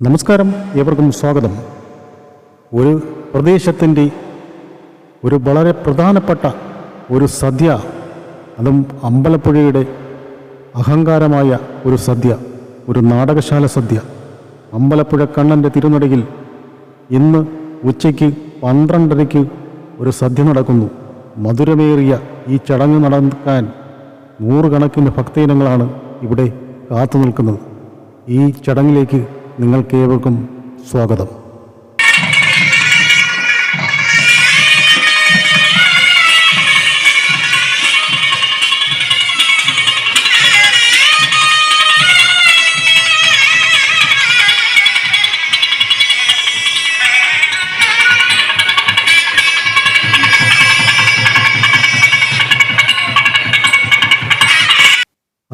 നമസ്കാരം. ഏവർക്കും സ്വാഗതം. ഒരു പ്രദേശത്തിന്റെ ഒരു വളരെ പ്രധാനപ്പെട്ട ഒരു സദ്യ അതും അമ്പലപ്പുഴയുടെ അഹങ്കാരമായ ഒരു സദ്യ ഒരു നാടകശാല സദ്യ. അമ്പലപ്പുഴ കണ്ണന്റെ തിരുനടയിൽ ഇന്ന് ഉച്ചയ്ക്ക് പന്ത്രണ്ടരയ്ക്ക് ഒരു സദ്യ നടക്കുന്നു. മധുരമേറിയ ഈ ചടങ്ങ് നടക്കാൻ നൂറുകണക്കിന് ഭക്തജനങ്ങളാണ് ഇവിടെ കാത്തു നിൽക്കുന്നത് ഈ ചടങ്ങിലേക്ക് നിങ്ങൾക്കേവർക്കും സ്വാഗതം.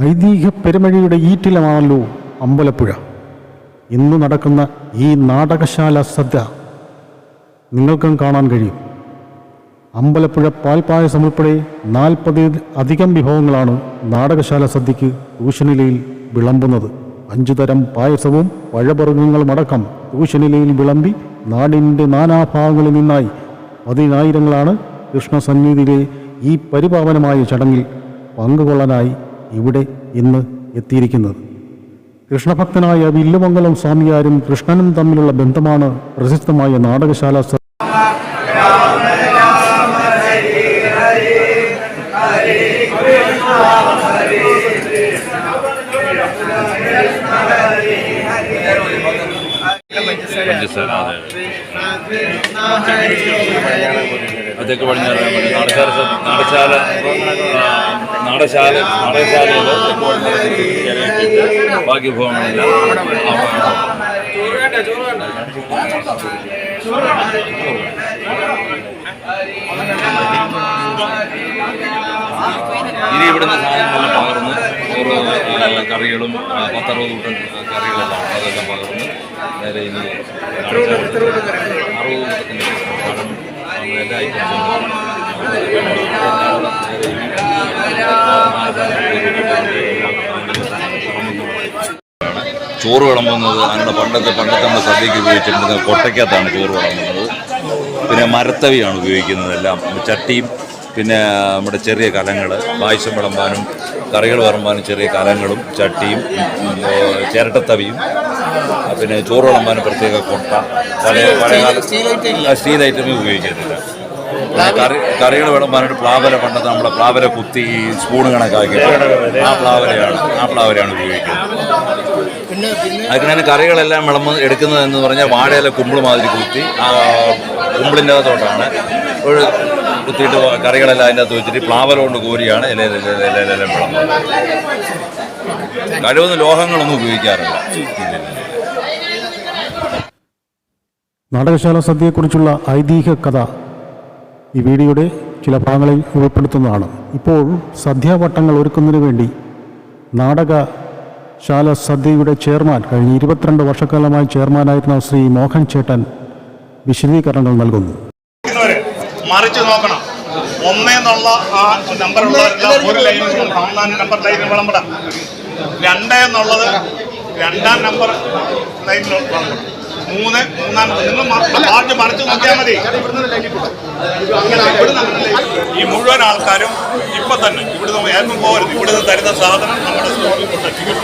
ഐതിഹ്യ പെരുമഴയുടെ ഈറ്റിലമാണല്ലോ അമ്പലപ്പുഴ. ഇന്ന് നടക്കുന്ന ഈ നാടകശാല സദ്യ നിങ്ങൾക്കും കാണാൻ കഴിയും. അമ്പലപ്പുഴ പാൽപ്പായസം ഉൾപ്പെടെ നാൽപ്പതിൽ അധികം വിഭവങ്ങളാണ് നാടകശാല സദ്യക്ക് ഊഷനിലയിൽ വിളമ്പുന്നത്. അഞ്ചു തരം പായസവും പഴവർഗങ്ങളുമടക്കം ഊഷനിലയിൽ വിളമ്പി നാടിന്റെ നാനാഭാഗങ്ങളിൽ നിന്നായി പതിനായിരങ്ങളാണ് കൃഷ്ണസന്നിധിയിലെ ഈ പരിപാവനമായ ചടങ്ങിൽ പങ്കുകൊള്ളാനായി ഇവിടെ ഇന്ന് എത്തിയിരിക്കുന്നത്. കൃഷ്ണഭക്തനായ വില്ലുമംഗലം സ്വാമിയാരും കൃഷ്ണനും തമ്മിലുള്ള ബന്ധമാണ് പ്രശസ്തമായ നാടകശാല പഞ്ചസാര. അതെ അതൊക്കെ പടിഞ്ഞാറ് നാടശാല നാടശാല നാടശാല തെക്ക് ഇലയിട്ടിട്ട് ബാക്കി ആ, ഇനി ഇവിടുന്ന് പകർന്ന് ആ, കറികളും പത്തറുപത് കൂട്ടം കറികളെല്ലാം. അതെല്ലാം പകർന്ന് നേരെ ഇനി അറുപത് കൂട്ടത്തിന്റെ കടം എല്ലാ ഐറ്റംസും ചോറ് വിളമ്പുന്നത് നമ്മുടെ പണ്ടത്തെ പണ്ടത്തെ നമ്മുടെ സദ്യക്ക് ഉപയോഗിച്ചിരുന്നത് കൊട്ടയ്ക്കകത്താണ് ചോറ് വിളമ്പുന്നത്. പിന്നെ മരത്തവിയാണ് ഉപയോഗിക്കുന്നത് എല്ലാം ചട്ടിയും പിന്നെ നമ്മുടെ ചെറിയ കലങ്ങൾ പായസം വിളമ്പാനും കറികൾ വറുമ്പാൻ ചെറിയ കലങ്ങളും ചട്ടിയും ചിരട്ടത്തവിയും പിന്നെ ചോറ് വിളമ്പാൻ പ്രത്യേക കൊട്ട പഴയ പഴയകാല സ്റ്റീൽ ഐറ്റമേ ഉപയോഗിച്ചിട്ടില്ല കറി കറികൾ വിളമ്പാനായിട്ട് പ്ലാവല പണ്ടത്തെ നമ്മുടെ പ്ലാവല കുത്തി സ്പൂൺ കണക്കാക്കി ആ പ്ലാവലയാണ്. ആ പ്ലാവലയാണ് ഉപയോഗിക്കുന്നത്. അതിന് കറികളെല്ലാം വിളമ്പ് എടുക്കുന്നത് എന്ന് പറഞ്ഞാൽ വാഴയില കുമ്പിൾ മാതിരി കുത്തി ആ കുമ്പിളിന്റെ അകത്തോട്ടാണ്. ഒരു കുത്തിയിട്ട് കറികളെല്ലാം അതിന്റെ അകത്ത് വെച്ചിട്ട് പ്ലാവല കൊണ്ട് കോരിയാണ് ഇലയില ഇലയിലെല്ലാം കഴിവൊന്നും ലോഹങ്ങളൊന്നും ഉപയോഗിക്കാറില്ല. നാടകശാല സദ്യയെക്കുറിച്ചുള്ള ഐതിഹ്യ കഥ ഈ വീഡിയോയുടെ ചില ഭാഗങ്ങളിൽ ഉൾപ്പെടുത്തുന്നതാണ് ഇപ്പോൾ സദ്യാവട്ടങ്ങൾ ഒരുക്കുന്നതിന് വേണ്ടി നാടകശാല സദ്യയുടെ ചെയർമാൻ കഴിഞ്ഞ ഇരുപത്തിരണ്ട് വർഷക്കാലമായി ചെയർമാനായിരുന്ന ശ്രീ മോഹൻ ചേട്ടൻ വിശദീകരണങ്ങൾ നൽകുന്നു. മറിച്ച് നോക്കണം. ഒന്നേന്നുള്ള ആ നമ്പറുള്ളവരെല്ലാം ഒരു ലൈനിൽ വിളമ്പണം ഒന്നാം നമ്പർ ലൈനിൽ വിളമ്പടാം രണ്ട് എന്നുള്ളത് രണ്ടാം നമ്പർ ലൈനിൽ വിളമ്പണം. മൂന്ന് മൂന്നാം നിങ്ങൾ പാട്ട് മറിച്ച് നോക്കിയാൽ മതി. ഈ മുഴുവൻ ആൾക്കാരും ഇപ്പൊ തന്നെ ഇവിടുന്ന് ഏൽപ്പം പോകരുത് ഇവിടുന്ന് തരുന്ന സാധനം നമ്മുടെ സ്റ്റോറിൽ കൊണ്ടെത്തിക്കും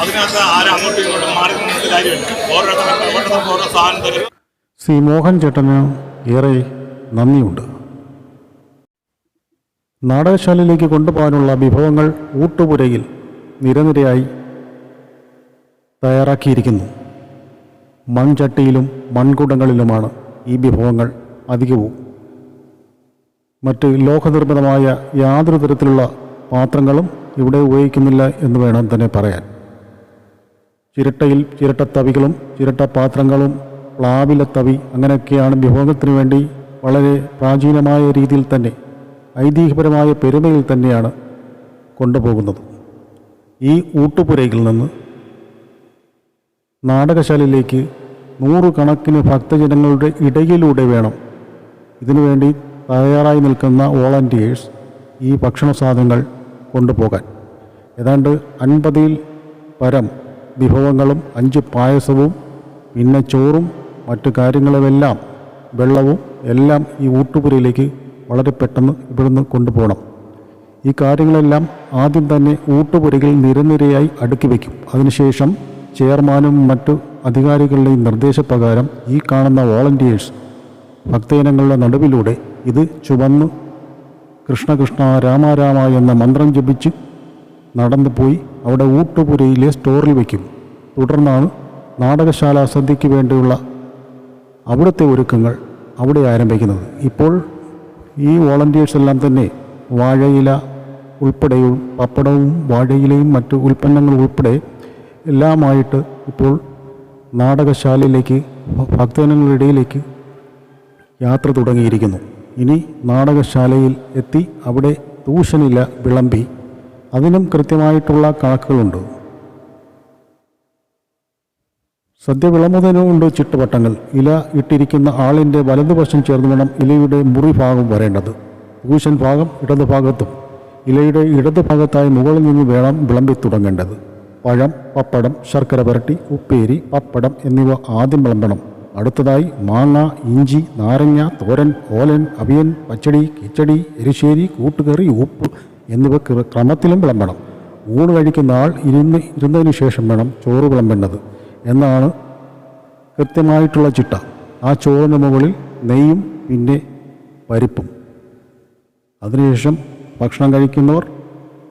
അതിനകത്ത് ആരും അങ്ങോട്ടും ഇങ്ങോട്ടും മാറി നിന്നിട്ട് കാര്യമില്ല. ഓരോരുത്തർക്കും ഓരോരുത്തർക്കും ഓരോ സാധനം തരും. ശ്രീ മോഹൻ ചേട്ടന് ഏറെ നന്ദിയുണ്ട്. നാടകശാലയിലേക്ക് കൊണ്ടുപോകാനുള്ള വിഭവങ്ങൾ ഊട്ടുപുരയിൽ നിരനിരയായി തയ്യാറാക്കിയിരിക്കുന്നു. മൺചട്ടിയിലും മൺകുടങ്ങളിലുമാണ് ഈ വിഭവങ്ങൾ അധികവും. മറ്റ് ലോഹനിർമ്മിതമായ യാതൊരു തരത്തിലുള്ള പാത്രങ്ങളും ഇവിടെ ഉപയോഗിക്കുന്നില്ല എന്ന് വേണം തന്നെ പറയാൻ. ചിരട്ടയിൽ ചിരട്ടത്തവികളും ചിരട്ടപാത്രങ്ങളും പ്ലാവിലത്തവി അങ്ങനെയൊക്കെയാണ് വിഭവത്തിന് വേണ്ടി വളരെ പ്രാചീനമായ രീതിയിൽ തന്നെ ഐതിഹ്യപരമായ പെരുമയിൽ തന്നെയാണ് കൊണ്ടുപോകുന്നത്. ഈ ഊട്ടുപുരയിൽ നിന്ന് നാടകശാലയിലേക്ക് നൂറുകണക്കിന് ഭക്തജനങ്ങളുടെ ഇടയിലൂടെ വേണം. ഇതിനുവേണ്ടി തയ്യാറായി നിൽക്കുന്ന വോളണ്ടിയേഴ്സ് ഈ ഭക്ഷണ സാധനങ്ങൾ കൊണ്ടുപോകാൻ. ഏതാണ്ട് അൻപതിൽ പരം വിഭവങ്ങളും അഞ്ച് പായസവും പിന്നെ ചോറും മറ്റു കാര്യങ്ങളുമെല്ലാം വെള്ളവും എല്ലാം ഈ ഊട്ടുപുരയിലേക്ക് വളരെ പെട്ടെന്ന് ഇവിടുന്ന് കൊണ്ടുപോകണം. ഈ കാര്യങ്ങളെല്ലാം ആദ്യം തന്നെ ഊട്ടുപുരകൾ നിരനിരയായി അടുക്കി വയ്ക്കും. അതിനുശേഷം ചെയർമാനും മറ്റു അധികാരികളുടെയും നിർദ്ദേശപ്രകാരം ഈ കാണുന്ന വോളണ്ടിയേഴ്സ് ഭക്തജനങ്ങളുടെ നടുവിലൂടെ ഇത് ചുവന്ന് കൃഷ്ണകൃഷ്ണ കൃഷ്ണ രാമ രാമ എന്ന മന്ത്രം ജപിച്ച് നടന്നു പോയി അവിടെ ഊട്ടുപുരയിലെ സ്റ്റോറിൽ വയ്ക്കും. തുടർന്നാണ് നാടകശാല സദ്യയ്ക്ക് വേണ്ടിയുള്ള അവിടുത്തെ ഒരുക്കങ്ങൾ അവിടെ ആരംഭിക്കുന്നത്. ഇപ്പോൾ ഈ വോളണ്ടിയേഴ്സ് എല്ലാം തന്നെ വാഴയില ഉൾപ്പെടെയും പപ്പടവും വാഴയിലയും മറ്റു ഉൽപ്പന്നങ്ങളും ഉൾപ്പെടെ എല്ലാമായിട്ട് ഇപ്പോൾ നാടകശാലയിലേക്ക് ഭക്തജനങ്ങളുടെ ഇടയിലേക്ക് യാത്ര തുടങ്ങിയിരിക്കുന്നു. ഇനി നാടകശാലയിൽ എത്തി അവിടെ ട്യൂഷനില വിളമ്പി. അതിനും കൃത്യമായിട്ടുള്ള കണക്കുകളുണ്ട്. സദ്യ വിളമുതനുകൊണ്ട് ചുട്ടുവട്ടങ്ങൾ ഇല ഇട്ടിരിക്കുന്ന ആളിന്റെ വലതുവശം ചേർന്ന് വേണം ഇലയുടെ മുറി ഭാഗം വരേണ്ടത്. പൂശൻ ഭാഗം ഇടതു ഭാഗത്തും. ഇലയുടെ ഇടതു ഭാഗത്തായി മുകളിൽ നിന്ന് വേണം വിളമ്പി തുടങ്ങേണ്ടത്. പഴം പപ്പടം ശർക്കര പുരട്ടി ഉപ്പേരി പപ്പടം എന്നിവ ആദ്യം വിളമ്പണം. അടുത്തതായി മാങ്ങ ഇഞ്ചി നാരങ്ങ തോരൻ ഓലൻ അവിയൻ പച്ചടി കിച്ചടി എരിശ്ശേരി കൂട്ടുകറി ഉപ്പ് എന്നിവ ക്ര- ക്രമത്തിലും വിളമ്പണം. ഊണ് കഴിക്കുന്ന ആൾ ഇരുന്ന് ഇരുന്നതിന് ശേഷം വേണം ചോറ് വിളമ്പേണ്ടത്. എന്നാണ് കൃത്യമായിട്ടുള്ള ചിട്ട. ആ ചോറിന് മുകളിൽ നെയ്യും പിന്നെ പരിപ്പും. അതിനുശേഷം ഭക്ഷണം കഴിക്കുന്നവർ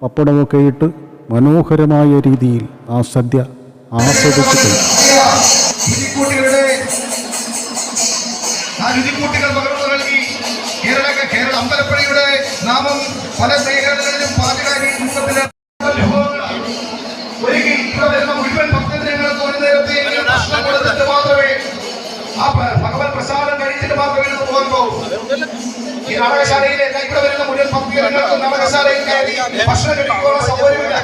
പപ്പടമൊക്കെ ഇട്ട് മനോഹരമായ രീതിയിൽ ആ സദ്യ ആസ്വദിച്ചു കേരള അമ്പലപ്പുഴയുടെ നാമം പല മേഖലകളിലും പാചകാരി ഈ നാടകശാലയിലെ ഇവിടെ വരുന്ന മുഴുവൻ ഭക്തജനങ്ങൾക്ക് നാടകശാലയിൽ കയറി ഭക്ഷണം കഴിക്കാനുള്ള സൗകര്യമില്ല.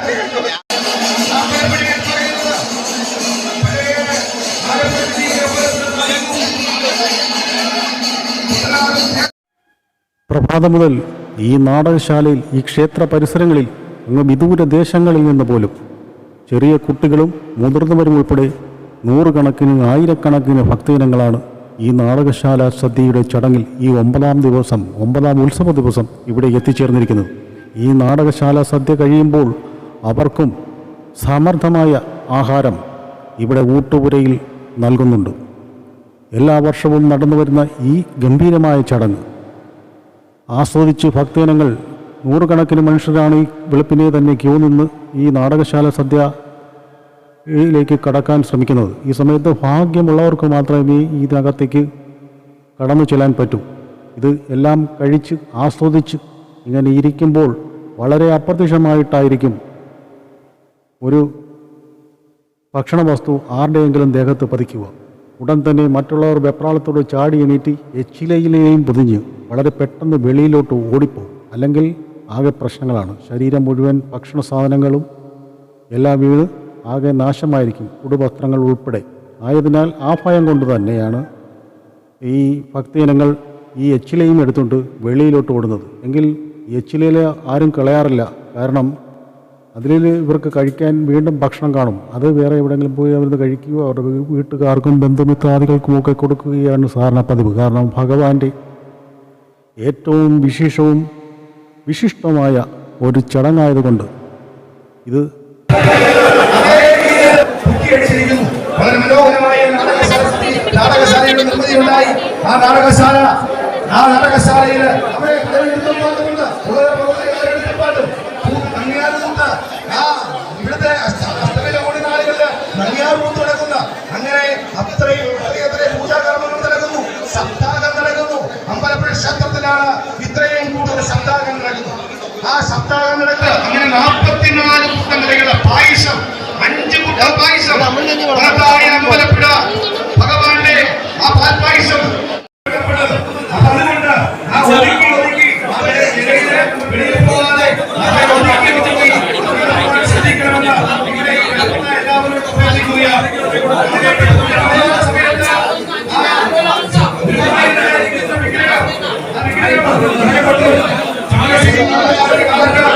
പ്രഭാതം മുതൽ ഈ നാടകശാലയിൽ ഈ ക്ഷേത്ര പരിസരങ്ങളിൽ അങ്ങ് വിദൂര ദേശങ്ങളിൽ നിന്ന് പോലും ചെറിയ കുട്ടികളും മുതിർന്നവരും ഉൾപ്പെടെ നൂറുകണക്കിന് ആയിരക്കണക്കിന് ഭക്തജനങ്ങളാണ് ഈ നാടകശാല സദ്യയുടെ ചടങ്ങിൽ ഈ ഒമ്പതാം ദിവസം ഒമ്പതാം ഉത്സവ ദിവസം ഇവിടെ എത്തിച്ചേർന്നിരിക്കുന്നത്. ഈ നാടകശാല സദ്യ കഴിയുമ്പോൾ അവർക്കും സമർത്ഥമായ ആഹാരം ഇവിടെ ഊട്ടുപുരയിൽ നൽകുന്നുണ്ട്. എല്ലാ വർഷവും നടന്നു വരുന്ന ഈ ഗംഭീരമായ ചടങ്ങ്. ആസ്വദിച്ച് ഭക്തജനങ്ങൾ നൂറുകണക്കിന് മനുഷ്യരാണ് ഈ വെളുപ്പിനെ തന്നെ ക്യൂ നിന്ന് ഈ നാടകശാല സദ്യയിലേക്ക് കടക്കാൻ ശ്രമിക്കുന്നത്. ഈ സമയത്ത് ഭാഗ്യമുള്ളവർക്ക് മാത്രമേ ഇതിനകത്തേക്ക് കടന്നു ചെല്ലാൻ പറ്റൂ. ഇത് എല്ലാം കഴിച്ച് ആസ്വദിച്ച് ഇങ്ങനെ ഇരിക്കുമ്പോൾ വളരെ അപ്രത്യക്ഷമായിട്ടായിരിക്കും ഒരു ഭക്ഷണ വസ്തു ആരുടെയെങ്കിലും ദേഹത്ത് പതിക്കുക. ഉടൻ തന്നെ മറ്റുള്ളവർ വെപ്രാളത്തോട് ചാടി എണീറ്റ് എച്ചിലയിലെയും പൊതിഞ്ഞ് വളരെ പെട്ടെന്ന് വെളിയിലോട്ട് ഓടിപ്പോകും. അല്ലെങ്കിൽ ആകെ പ്രശ്നങ്ങളാണ്. ശരീരം മുഴുവൻ ഭക്ഷണ സാധനങ്ങളും എല്ലാ വീണ് ആകെ നാശമായിരിക്കും ഉടുവസ്ത്രങ്ങൾ ഉൾപ്പെടെ. ആയതിനാൽ ആ ഭയം കൊണ്ട് തന്നെയാണ് ഈ ഭക്തജനങ്ങൾ ഈ എച്ചിലയും എടുത്തുകൊണ്ട് വെളിയിലോട്ട് ഓടുന്നത്. എങ്കിൽ എച്ചിലയിൽ ആരും കളയാറില്ല. കാരണം അതിൽ ഇവർക്ക് കഴിക്കാൻ വീണ്ടും ഭക്ഷണം കാണും. അത് വേറെ എവിടെയെങ്കിലും പോയി അവിടുന്ന് കഴിക്കുകയോ അവരുടെ വീട്ടുകാർക്കും ബന്ധുമിത്രാദികൾക്കും ഒക്കെ കൊടുക്കുകയാണ് സാധാരണ പതിവ്. കാരണം ഭഗവാന്റെ ഏറ്റവും വിശേഷവും വിശിഷ്ടമായ ഒരു ചടങ്ങായതുകൊണ്ട് ഇത് കുത്തിയടിച്ചിരിക്കുന്നു വളരെ മനോഹരമായ നാടകശാലയുടെ നിർമ്മിതിയുണ്ടായി. ആ നാടകശാല ആ നാടകശാലയിൽ അങ്ങനെ നടക്കുന്നു. നടക്കുന്നു. ഇത്രയും കൂടുതൽ സപ്താഹം ആ സപ്താഹം നടക്കുക. അങ്ങനെ നാൽപ്പത്തിനാല് പുസ്തകങ്ങളുടെ പായസം അഞ്ച് കുട്ടം പായസം മഹത്തായ അമ്പലപ്പുഴ ഭഗവാന്റെ ആ പാൽപായസം അപ്പൊ അതുകൊണ്ട് ആ ഒതുക്കി ഒതുക്കി അവരെ ഇടയിൽ വെളിയിൽ പോകാതെ അവരെ ഒതുക്കി ഒതുക്കി ശ്രദ്ധിക്കണമെന്ന് ഇങ്ങനെ കേൾക്കുന്ന എല്ലാവരും അഭ്യർത്ഥിക്കുകയാണ്. അങ്ങനെ ആ സമയത്ത് ആ ഗുരുവായൂരിലായിരിക്കുന്ന വിഗ്രഹം, ആ വിഗ്രഹം അതിനെക്കൊണ്ട് താമസിക്കുന്ന ആളുകൾ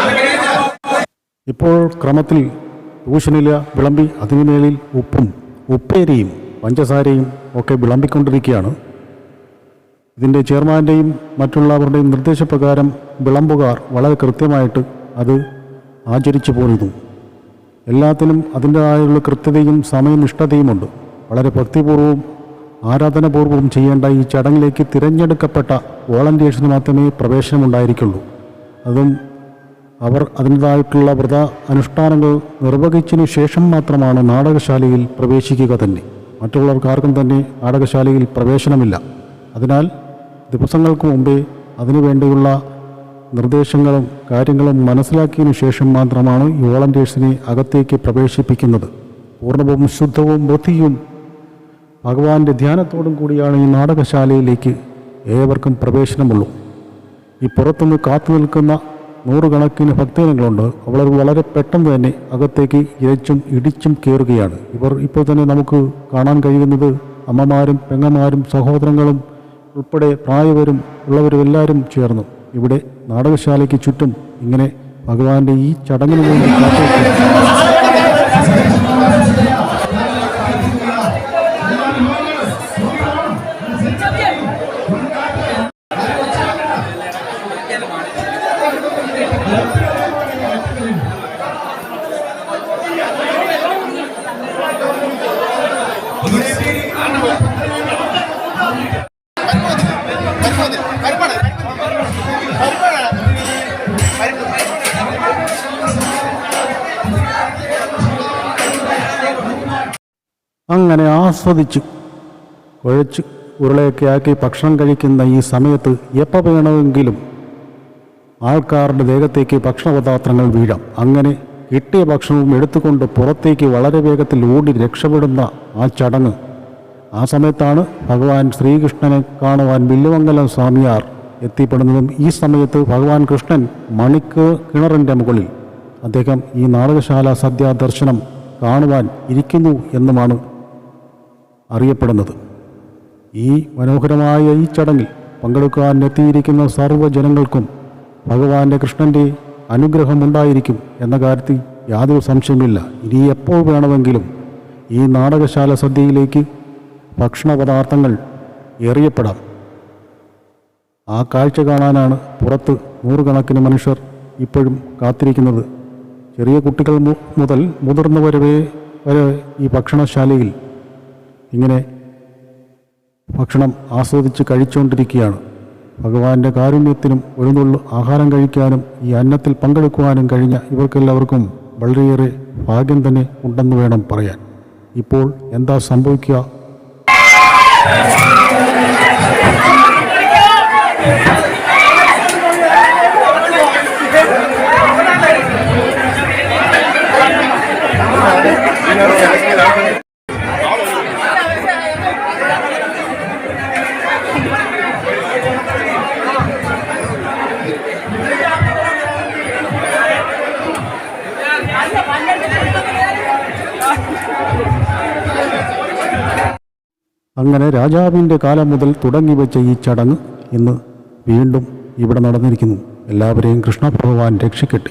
അത് കഴിഞ്ഞ് ഇപ്പോൾ ക്രമത്തിൽ ട്യൂഷനില വിളമ്പി അതിനുമേലിൽ ഉപ്പും ഉപ്പേരിയും പഞ്ചസാരയും ഒക്കെ വിളമ്പിക്കൊണ്ടിരിക്കുകയാണ്. ഇതിന്റെ ചെയർമാന്റെയും മറ്റുള്ളവരുടെയും നിർദ്ദേശപ്രകാരം വിളമ്പുകാർ വളരെ കൃത്യമായിട്ട് അത് ആചരിച്ചു പോരുന്നു. എല്ലാത്തിനും അതിന്റേതായുള്ള കൃത്യതയും സമയനിഷ്ഠതയുമുണ്ട്. വളരെ ഭക്തിപൂർവവും ആരാധനപൂർവവും ചെയ്യേണ്ട ഈ ചടങ്ങിലേക്ക് തിരഞ്ഞെടുക്കപ്പെട്ട വോളണ്ടിയേഴ്സിന് മാത്രമേ പ്രവേശനമുണ്ടായിരിക്കുള്ളൂ. അതും അവർ അതിന്റേതായിട്ടുള്ള വ്രത അനുഷ്ഠാനങ്ങൾ നിർവഹിച്ചതിനു ശേഷം മാത്രമാണ് നാടകശാലയിൽ പ്രവേശിക്കുക തന്നെ. മറ്റുള്ളവർക്കാർക്കും തന്നെ നാടകശാലയിൽ പ്രവേശനമില്ല. അതിനാൽ ദിവസങ്ങൾക്ക് മുമ്പേ അതിനുവേണ്ടിയുള്ള നിർദ്ദേശങ്ങളും കാര്യങ്ങളും മനസ്സിലാക്കിയതിനു ശേഷം മാത്രമാണ് ഈ വോളണ്ടിയേഴ്സിനെ അകത്തേക്ക് പ്രവേശിപ്പിക്കുന്നത്. പൂർണവും ശുദ്ധവും ബുദ്ധിയും ഭഗവാന്റെ ധ്യാനത്തോടും കൂടിയാണ് ഈ നാടകശാലയിലേക്ക് ഏവർക്കും പ്രവേശനമുള്ളൂ. ഈ പുറത്തുനിന്ന് കാത്തു നിൽക്കുന്ന നൂറുകണക്കിന് ഭക്തജനങ്ങളുണ്ട്. അവർ വളരെ പെട്ടെന്ന് തന്നെ അകത്തേക്ക് ഇരച്ചും ഇടിച്ചും കയറുകയാണ് ഇവർ ഇപ്പോൾ തന്നെ നമുക്ക് കാണാൻ കഴിയുന്നത് അമ്മമാരും പെങ്ങന്മാരും സഹോദരങ്ങളും ഉൾപ്പെടെ പ്രായവരും ഉള്ളവരും എല്ലാവരും ചേർന്നു ഇവിടെ നാടകശാലയ്ക്ക് ചുറ്റും ഇങ്ങനെ ഭഗവാന്റെ ഈ ചടങ്ങിന് വേണ്ടി അങ്ങനെ ആസ്വദിച്ച് കുഴച്ച് ഉരുളയൊക്കെ ആക്കി ഭക്ഷണം കഴിക്കുന്ന ഈ സമയത്ത് എപ്പോൾ വേണമെങ്കിലും ആൾക്കാരുടെ ദേഹത്തേക്ക് ഭക്ഷണപദാർത്ഥങ്ങൾ വീഴാം. അങ്ങനെ കിട്ടിയ ഭക്ഷണവും എടുത്തുകൊണ്ട് പുറത്തേക്ക് വളരെ വേഗത്തിൽ ഓടി രക്ഷപ്പെടുന്ന ആ ചടങ്ങ്. ആ സമയത്താണ് ഭഗവാൻ ശ്രീകൃഷ്ണനെ കാണുവാൻ വില്ലുമംഗലം സ്വാമിയാർ എത്തിപ്പെടുന്നതും ഈ സമയത്ത് ഭഗവാൻ കൃഷ്ണൻ മണിക്ക് കിണറിന്റെ മുകളിൽ. അദ്ദേഹം ഈ നാടകശാല സദ്യ ദർശനം കാണുവാൻ ഇരിക്കുന്നു എന്നുമാണ് അറിയപ്പെടുന്നത്. ഈ മനോഹരമായ ഈ ചടങ്ങിൽ പങ്കെടുക്കാൻ എത്തിയിരിക്കുന്ന സർവജനങ്ങൾക്കും ഭഗവാന്റെ കൃഷ്ണന്റെ അനുഗ്രഹമുണ്ടായിരിക്കും എന്ന കാര്യത്തിൽ യാതൊരു സംശയമില്ല ഇനി എപ്പോൾ വേണമെങ്കിലും ഈ നാടകശാല സദ്യയിലേക്ക് ഭക്ഷണ പദാർത്ഥങ്ങൾ എറിയപ്പെടാം. ആ കാഴ്ച കാണാനാണ് പുറത്ത് നൂറുകണക്കിന് മനുഷ്യർ ഇപ്പോഴും കാത്തിരിക്കുന്നത്. ചെറിയ കുട്ടികൾ മുതൽ മുതിർന്നവരെ വരെ ഈ ഭക്ഷണശാലയിൽ ഇങ്ങനെ ഭക്ഷണം ആസ്വദിച്ച് കഴിച്ചുകൊണ്ടിരിക്കുകയാണ്. ഭഗവാന്റെ കാരുണ്യത്തിനും ഒരു ആഹാരം കഴിക്കാനും ഈ അന്നത്തിൽ പങ്കെടുക്കുവാനും കഴിഞ്ഞ ഇവർക്കെല്ലാവർക്കും വളരെയേറെ ഭാഗ്യം തന്നെ ഉണ്ടെന്ന് വേണം പറയാൻ. ഇപ്പോൾ എന്താ സംഭവിക്കുക? അങ്ങനെ രാജാവിന്റെ കാലം മുതൽ തുടങ്ങി വെച്ച ഈ ചടങ്ങ് ഇന്ന് വീണ്ടും ഇവിടെ നടന്നിരിക്കുന്നു. എല്ലാവരെയും കൃഷ്ണഭഗവാൻ രക്ഷിക്കട്ടെ.